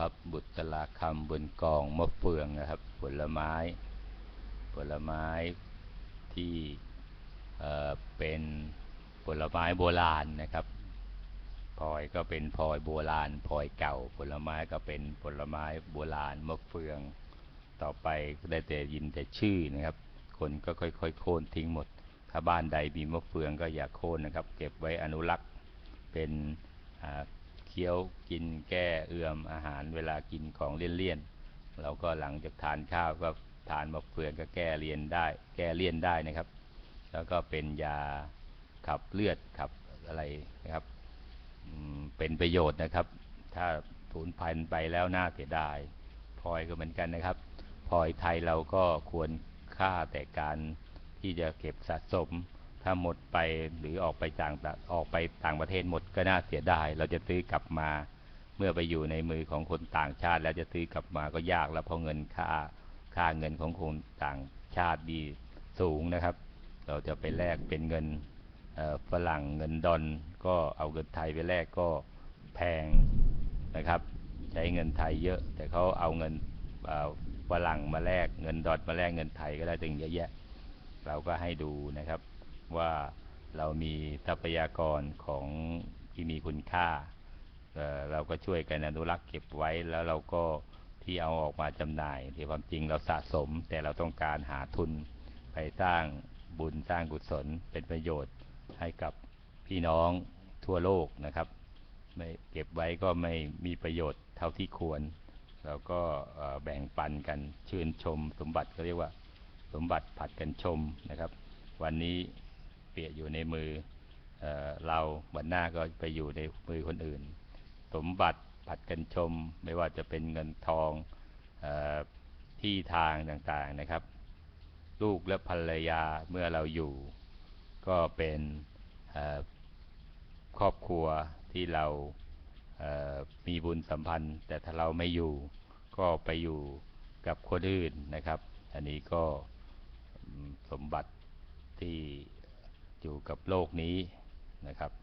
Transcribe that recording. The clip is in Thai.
พับ บุตราคำบนกองมะเฟืองนะครับ ผลไม้ ผลไม้ที่เอ่อเป็นผลไม้โบราณนะครับพลอยก็เป็นพลอยโบราณพลอยเก่า ผลไม้ก็เป็นผลไม้โบราณมะเฟือง ต่อไปได้แต่ยินแต่ชื่อนะครับ คนก็ค่อยๆโค่นทิ้งหมด ถ้าบ้านใดมีมะเฟืองก็อย่าโค่นนะครับ เก็บไว้อนุรักษ์เป็นอ่า เคี้ยวกินแก้เอื่อมอาหารเวลากินของเลี่ยนๆเราก็หลังจากทานข้าวก็ทานมะเฟืองก็แก้เลี่ยนได้ แก้เลี่ยนได้นะครับ แล้วก็เป็นยาขับเลือดขับอะไรนะครับเป็นประโยชน์นะครับ ถ้าสูญพันธุ์ไปแล้วน่าเสียดายพลอยก็เหมือนกันนะครับพลอยไทยเราก็ควรค่าแต่การที่จะเก็บสะสม ถ้าหมดไปหรือออกไปต่างออกไปต่างประเทศหมดก็น่าเสียดาย เราจะซื้อกลับมา เมื่อไปอยู่ในมือของคนต่างชาติ แล้วจะซื้อกลับมาก็ยากแล้วเพราะเงินค่าค่าเงินของคนต่างชาติดีสูงนะครับ เราจะไปแลกเป็นเงินฝรั่งเงินดอลก็เอาเงินไทยไปแลกก็แพงนะครับ ใช้เงินไทยเยอะ แต่เขาเอาเงินฝรั่งมาแลกเงินดอลมาแลกเงินไทยก็ได้ถึงเยอะแยะ เราก็ให้ดูนะครับ ว่าเรามีทรัพยากรของที่มีคุณค่าเเราก็ช่วยกันอนุรักษ์เก็บไว้แล้วเราก็ที่เอาออกมาจำหน่ายที่ความจริงเราสะสม แต่เราต้องการหาทุนไปสร้างบุญสร้างกุศลเป็นประโยชน์ให้กับพี่น้องทั่วโลกนะครับไม่เก็บไว้ก็ไม่มีประโยชน์เท่าที่ควร เราก็แบ่งปันกันชื่นชม สมบัติเขาเรียกว่า สมบัติผัดกันชมนะครับ วันนี้ ปียอยู่ในมือเออเราวันหน้าก็ไปอยู่ในมือคนอื่น สมบัติผัดกันชม ไม่ว่าจะเป็นเงินทองออที่ทางต่างๆนะครับ ลูกและภรรยาเมื่อเราอยู่ ก็เป็นครอบครัวที่เรามีบุญสัมพันธ์ แต่ถ้าเราไม่อยู่ก็ไปอยู่กับคนอื่นนะครับ อันนี้ก็สมบัติที่ อยู่กับโลกนี้นะครับ